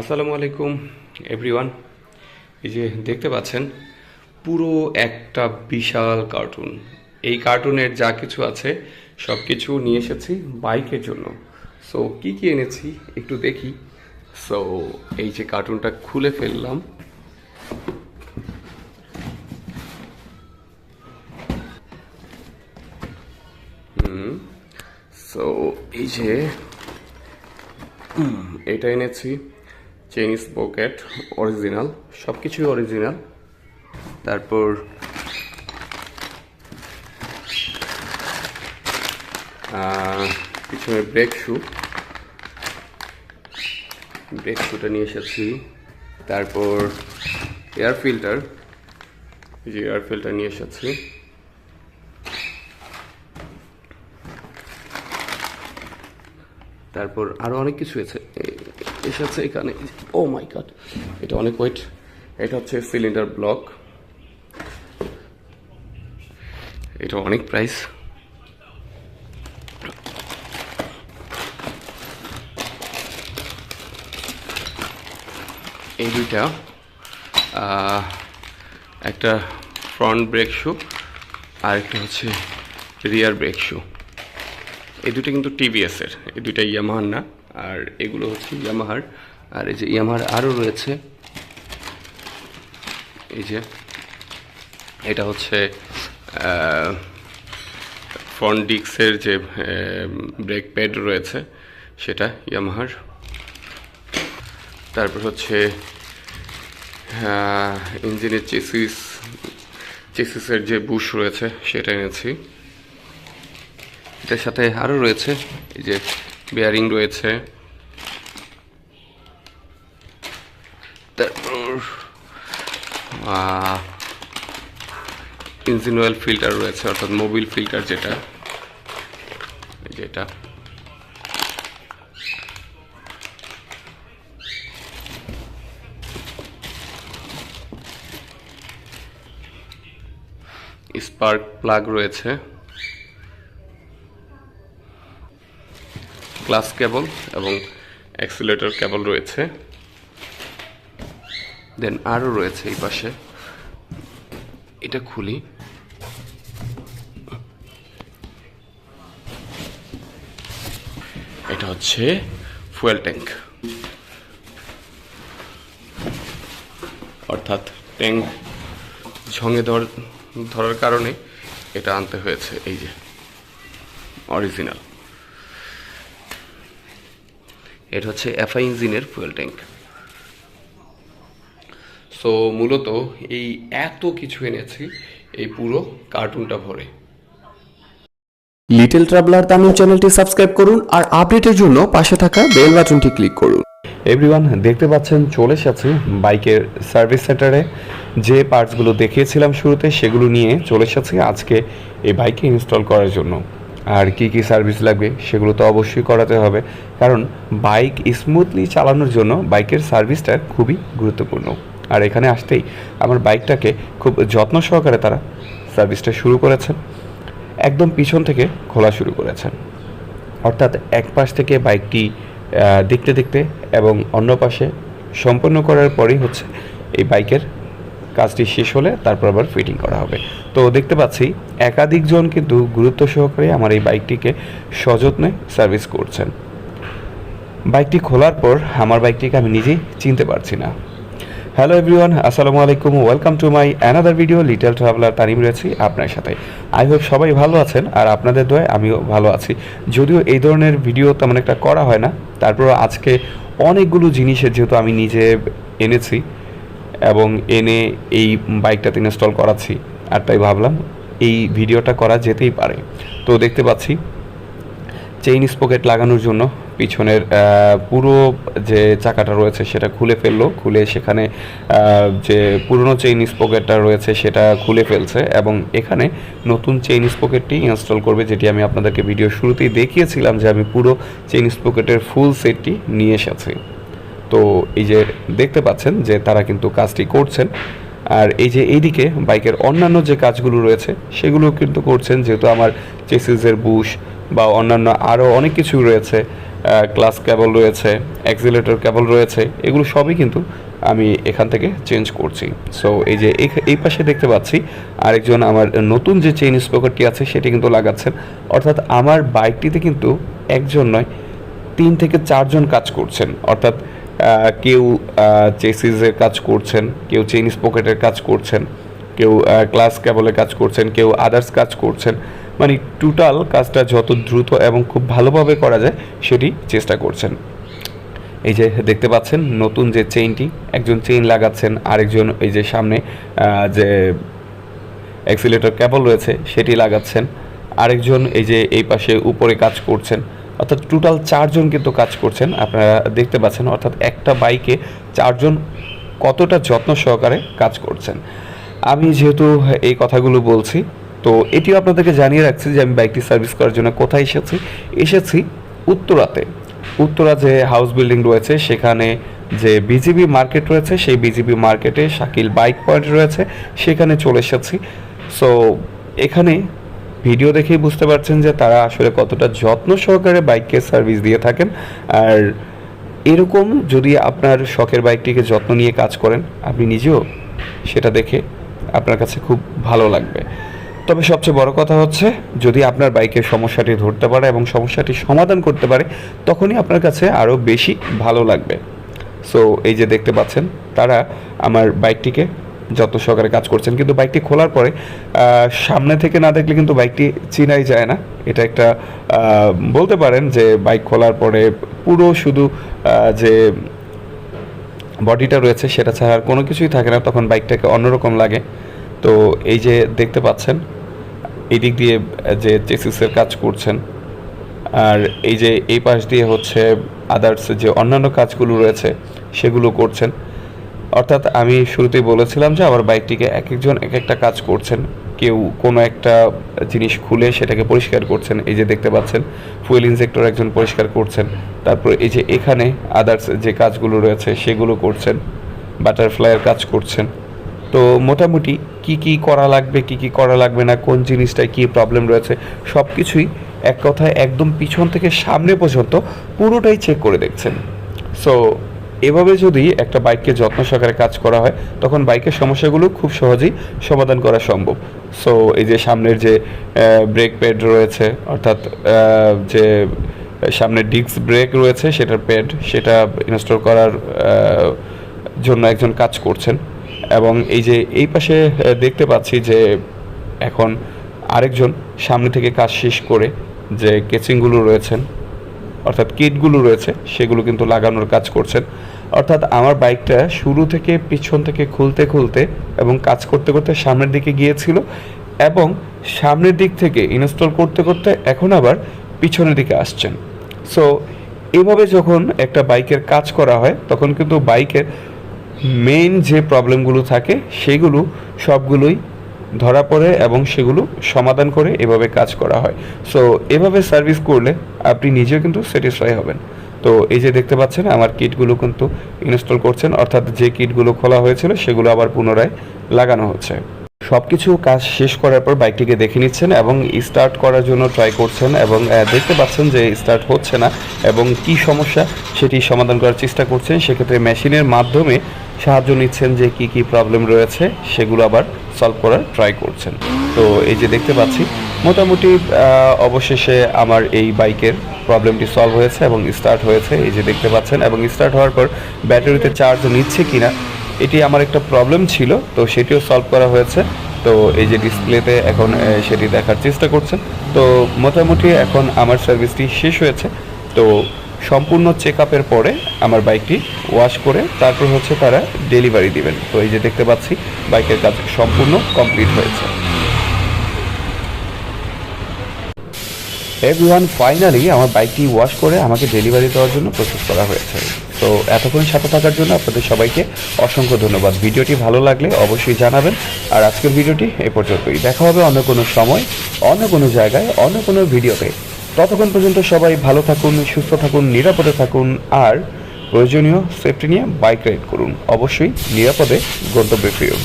আসসালামু আলাইকুম এভরিওয়ান এই যে দেখতে পাচ্ছেন, পুরো একটা বিশাল কার্টুন এই কার্টুনের যা কিছু আছে সব কিছু নিয়ে এসেছি বাইকের জন্য। সো কি কি এনেছি একটু দেখি। সো এই যে কার্টুনটা খুলে ফেললাম। সো এই যে এটা এনেছি। চেইনিস পকেট অরিজিনাল সব কিছুই অরিজিনাল তারপর পিছনে ব্রেক শু ব্রেক শুটা নিয়ে এসেছি। তারপর এয়ার ফিল্টার যে এয়ার ফিল্টার নিয়ে এসেছি। তারপর আরও অনেক কিছু আছে। এসেছে এখানে। ও মাই গড এটা অনেক ওয়েট এটা হচ্ছে সিলিন্ডার ব্লক এটা অনেক প্রাইস এই দুইটা একটা ফ্রন্ট ব্রেক শু আর একটা হচ্ছে রিয়ার ব্রেক শু এই দুটো কিন্তু টিভিএস এর, এই দুইটা ইয়ামাহার না। আর এগুলো হচ্ছে ইয়ামাহার। আর এই যে ইয়ামাহার আরও রয়েছে। এই যে এটা হচ্ছে ফ্রন্ট ডিক্সের যে ব্রেক প্যাড রয়েছে, সেটা ইয়ামাহার। তারপর হচ্ছে ইঞ্জিনের চেসিস, চেসিসের যে বুশ রয়েছে, সেটা এনেছি। এটার সাথে আরও রয়েছে, এই যে বেয়ারিং রয়েছে। তারপর ইঞ্জিন অয়েল ফিল্টার রয়েছে, অর্থাৎ মোবিল ফিল্টার যেটা। যেটা স্পার্ক প্লাগ রয়েছে। ক্লাস কেবল এবং অ্যাক্সিলেটর কেবল রয়েছে। দেন আরও রয়েছে এই পাশে। এটা খুলি। এটা হচ্ছে ফুয়েল ট্যাঙ্ক। অর্থাৎ ট্যাঙ্ক ঝঙে ধর, ধরার কারণে এটা আনতে হয়েছে, এই যে, অরিজিনাল। এটা হচ্ছে এফআই ইঞ্জিনের ফুয়েল ট্যাঙ্ক। সো মূলত এই এত কিছু এনেছি এই পুরো কার্টুনটা ভরে। লিটল ট্রাভেলার তামিল চ্যানেলটি সাবস্ক্রাইব করুন আর আপডেটের জন্য পাশে থাকা বেল বাটনটি ক্লিক করুন। এভরিওয়ান দেখতে পাচ্ছেন চলে এসেছে বাইকের সার্ভিস সেন্টারে। যে পার্টসগুলো দেখিয়েছিলাম শুরুতে সেগুলো নিয়ে চলে এসেছে আজকে এই বাইকে ইনস্টল করার জন্য। আর কি কি সার্ভিস লাগবে সেগুলো তো অবশ্যই করাতে হবে। কারণ বাইক স্মুথলি চালানোর জন্য বাইকের সার্ভিসটা খুবই গুরুত্বপূর্ণ। আর এখানে আসতেই আমার বাইকটাকে খুব যত্ন সহকারে তারা সার্ভিসটা শুরু করেছেন। একদম পিছন থেকে খোলা শুরু করেছেন। অর্থাৎ এক পাশ থেকে বাইকটি দেখতে দেখতে এবং অন্য পাশে সম্পন্ন করার পরেই হচ্ছে এই বাইকের কাজটি শেষ হলে তারপর আবার ফিটিং করা হবে। তো দেখতে পাচ্ছি একাধিকজন কিন্তু গুরুত্ব সহকারে আমার এই বাইকটিকে সযত্নে সার্ভিস করছেন। বাইকটি খোলার পর আমার বাইকটিকে আমি নিজেই চিনতে পারছি না। হ্যালো এভরিওয়ান আসসালামু আলাইকুম welcome to my another video little traveller Tanim রয়েছি আপনার সাথে। আই হোপ সবাই ভালো আছেন আর আপনাদের দয়ে আমিও ভালো আছি। যদিও এই ধরনের ভিডিও তেমন একটা করা হয় না তারপর আজকে অনেকগুলো জিনিসের যেহেতু আমি নিজে এনেছি এবং এনে এই বাইকটাতে ইনস্টল করাচ্ছি। আর তাই ভাবলাম এই ভিডিওটা করা যেতেই পারে। তো দেখতে পাচ্ছি চেইন স্পকেট লাগানোর জন্য পিছনের পুরো যে চাকাটা রয়েছে সেটা খুলে ফেলল। খুলে সেখানে যে পুরনো চেইন স্পকেটটা রয়েছে সেটা খুলে ফেলছে এবং এখানে নতুন চেইন স্পকেটটি ইনস্টল করবে, যেটি আমি আপনাদেরকে ভিডিও শুরুতেই দেখিয়েছিলাম যে আমি পুরো চেইন স্পকেটের ফুল সেটটি নিয়ে এসেছি। তো এই যে দেখতে পাচ্ছেন যে তারা কিন্তু কাজটি করছেন। আর এই যে এইদিকে বাইকের অন্যান্য যে কাজগুলো রয়েছে, সেগুলো কিন্তু করছেন। যেহেতু আমার চেসিসের বুশ বা অন্যান্য আরও অনেক কিছু রয়েছে ক্লাস কেবল রয়েছে, অ্যাক্সিলেটর কেবল রয়েছে, এগুলো সবই কিন্তু আমি এখান থেকে চেঞ্জ করছি। সো এই যে এই- পাশে দেখতে পাচ্ছি আরেকজন আমার নতুন যে চেইন স্পোকারটি আছে, সেটি কিন্তু লাগাচ্ছেন। অর্থাৎ আমার বাইকটিতে কিন্তু একজন নয়, তিন থেকে চারজন কাজ করছেন। অর্থাৎ কেউ চেসিসের কাজ করছেন, কেউ চেইন স্পকেটের কাজ করছেন, কেউ ক্লাস কেবলের কাজ করছেন, কেউ আদার্স কাজ করছেন। মানে টোটাল কাজটা যত দ্রুত এবং খুব ভালোভাবে করা যায়, সেটি চেষ্টা করছেন। এই যে দেখতে পাচ্ছেন, নতুন যে চেইনটি একজন চেইন লাগাচ্ছেন, আরেকজন এই যে সামনে যে অ্যাক্সিলেটর কেবল রয়েছে, সেটি লাগাচ্ছেন। আরেকজন এই যে এই পাশে উপরে কাজ করছেন। অর্থাৎ টোটাল চারজন কিন্তু কাজ করছেন, আপনারা দেখতে পাচ্ছেন, অর্থাৎ একটা বাইকে চারজন কতটা যত্ন সহকারে কাজ করছেন। আমি যেহেতু এই কথাগুলো বলছি, তো এটিও আপনাদেরকে জানিয়ে রাখছি যে আমি বাইকটি সার্ভিস করার জন্য কোথায় এসেছি। এসেছি উত্তরাতে। উত্তরা যে হাউস বিল্ডিং রয়েছে, সেখানে যে বিজিবি মার্কেট রয়েছে, সেই বিজিবি মার্কেটে শাকিল বাইক পয়েন্ট রয়েছে, সেখানে চলে এসেছি। সো, এখানে ভিডিও দেখেই বুঝতে পারছেন যে তারা আসলে কতটা যত্ন সহকারে বাইককে সার্ভিস দিয়ে থাকেন। আর এরকম যদি আপনার শখের বাইকটিকে যত্ন নিয়ে কাজ করেন, আপনি নিজেও সেটা দেখে আপনার কাছে খুব ভালো লাগবে। তবে সবচেয়ে বড় কথা হচ্ছে, যদি আপনার বাইকের সমস্যাটি ধরতে পারে এবং সমস্যাটি সমাধান করতে পারে, তখনই আপনার কাছে আরও বেশি ভালো লাগবে। সো এই যে দেখতে পাচ্ছেন, তারা আমার বাইকটিকে যত সহকারে কাজ করছেন, কিন্তু বাইকটি খোলার পরে সামনে থেকে না দেখলে কিন্তু বাইকটি চিনাই যায় না। এটা একটা বলতে পারেন যে বাইক খোলার পরে পুরো শুধু যে বডিটা রয়েছে সেটা ছাড়া আর কোনো কিছুই থাকে না, তখন বাইকটাকে অন্যরকম লাগে। তো এই যে দেখতে পাচ্ছেন এই দিক দিয়ে যে চেসিসের কাজ করছেন, আর এই যে এই পাশ দিয়ে হচ্ছে আদার্স যে অন্যান্য কাজগুলো রয়েছে, সেগুলো করছেন। অর্থাৎ আমি শুরুতেই বলেছিলাম যে আমার বাইকটিকে এক একজন এক একটা কাজ করছেন। কেউ কোনো একটা জিনিস খুলে সেটাকে পরিষ্কার করছেন। এই যে দেখতে পাচ্ছেন ফুয়েল ইনজেক্টর একজন পরিষ্কার করছেন। তারপর এই যে এখানে আদার্স যে কাজগুলো রয়েছে সেগুলো করছেন বাটারফ্লাইয়ের কাজ করছেন। তো মোটামুটি কি কি করা লাগবে, কি কি করা লাগবে না, কোন জিনিসটায় কি প্রবলেম রয়েছে সব কিছুই এক কথায় একদম পিছন থেকে সামনে পর্যন্ত পুরোটাই চেক করে দেখছেন। সো এভাবে যদি একটা বাইককে যত্ন সহকারে কাজ করা হয়, তখন বাইকের সমস্যাগুলো খুব সহজেই সমাধান করা সম্ভব। সো এই যে সামনের যে ব্রেক প্যাড রয়েছে, অর্থাৎ যে সামনে ডিস্ক ব্রেক রয়েছে, সেটার প্যাড সেটা ইনস্টল করার জন্য একজন কাজ করছেন। এবং এই যে, এই পাশে দেখতে পাচ্ছি যে এখন আরেকজন সামনে থেকে কাজ শেষ করে যে কেচিংগুলো রয়েছেন, অর্থাৎ কিটগুলো রয়েছে, সেগুলো কিন্তু লাগানোর কাজ করছেন। অর্থাৎ আমার বাইকটা শুরু থেকে পিছন থেকে খুলতে খুলতে এবং কাজ করতে করতে সামনের দিকে গিয়েছিল এবং সামনের দিক থেকে ইনস্টল করতে করতে এখন আবার পিছনের দিকে আসছেন। সো এভাবে যখন একটা বাইকের কাজ করা হয়, তখন কিন্তু বাইকের মেইন যে প্রবলেমগুলো থাকে, সেগুলো সবগুলোই ধরা পড়ে এবং সেগুলো সমাধান করে এভাবে কাজ করা হয়। সো এভাবে সার্ভিস করলে আপনি নিজেও কিন্তু স্যাটিসফাই হবেন। তো এই যে দেখতে পাচ্ছেন, আমার কিটগুলো কিন্তু ইনস্টল করছেন, অর্থাৎ যে কিটগুলো খোলা হয়েছিল সেগুলো আবার পুনরায় লাগানো হচ্ছে। সব কিছু কাজ শেষ করার পর বাইকটিকে দেখে নিচ্ছেন এবং স্টার্ট করার জন্য ট্রাই করছেন এবং দেখতে পাচ্ছেন যে স্টার্ট হচ্ছে না এবং কি সমস্যা সেটি সমাধান করার চেষ্টা করছেন। সেক্ষেত্রে মেশিনের মাধ্যমে সাহায্য নিচ্ছেন যে কি কি প্রবলেম রয়েছে, সেগুলো আবার সলভ করার ট্রাই করছেন। তো এই যে দেখতে পাচ্ছি মোটামুটি অবশেষে আমার এই বাইকের প্রবলেমটি সলভ হয়েছে এবং স্টার্ট হয়েছে, এই যে দেখতে পাচ্ছেন। এবং স্টার্ট হওয়ার পর ব্যাটারিতে চার্জ নিচ্ছে কিনা, এটি আমার একটা প্রবলেম ছিল, তো সেটিও সলভ করা হয়েছে। তো এই যে ডিসপ্লেতে এখন সেটি দেখার চেষ্টা করছেন তো মোটামুটি এখন আমার সার্ভিসটি শেষ হয়েছে। তো সম্পূর্ণ চেক আপের পরে আমার বাইকটি ওয়াশ করে তারপর হচ্ছে তারা ডেলিভারি দিবেন। তো এই যে দেখতে পাচ্ছি, বাইকের কাজ সম্পূর্ণ কমপ্লিট হয়েছে। এভরিওয়ান ফাইনালি আমার বাইকটি ওয়াশ করে আমাকে ডেলিভারি দেওয়ার জন্য প্রসেস করা হয়েছে। তো এতক্ষণ সাথে থাকার জন্য আপনাদের সবাইকে অসংখ্য ধন্যবাদ। ভিডিওটি ভালো লাগলে অবশ্যই জানাবেন। আর আজকের ভিডিওটি এ পর্যন্তই। দেখা হবে অন্য কোনো সময়, অন্য কোনো জায়গায়, অন্য কোনো ভিডিওতে। ততক্ষণ পর্যন্ত সবাই ভালো থাকুন, সুস্থ থাকুন, নিরাপদে থাকুন, আর প্রয়োজনীয় সেফটি নিয়ে বাইক রাইড করুন। অবশ্যই নিরাপদে গন্তব্যে ফিরুন।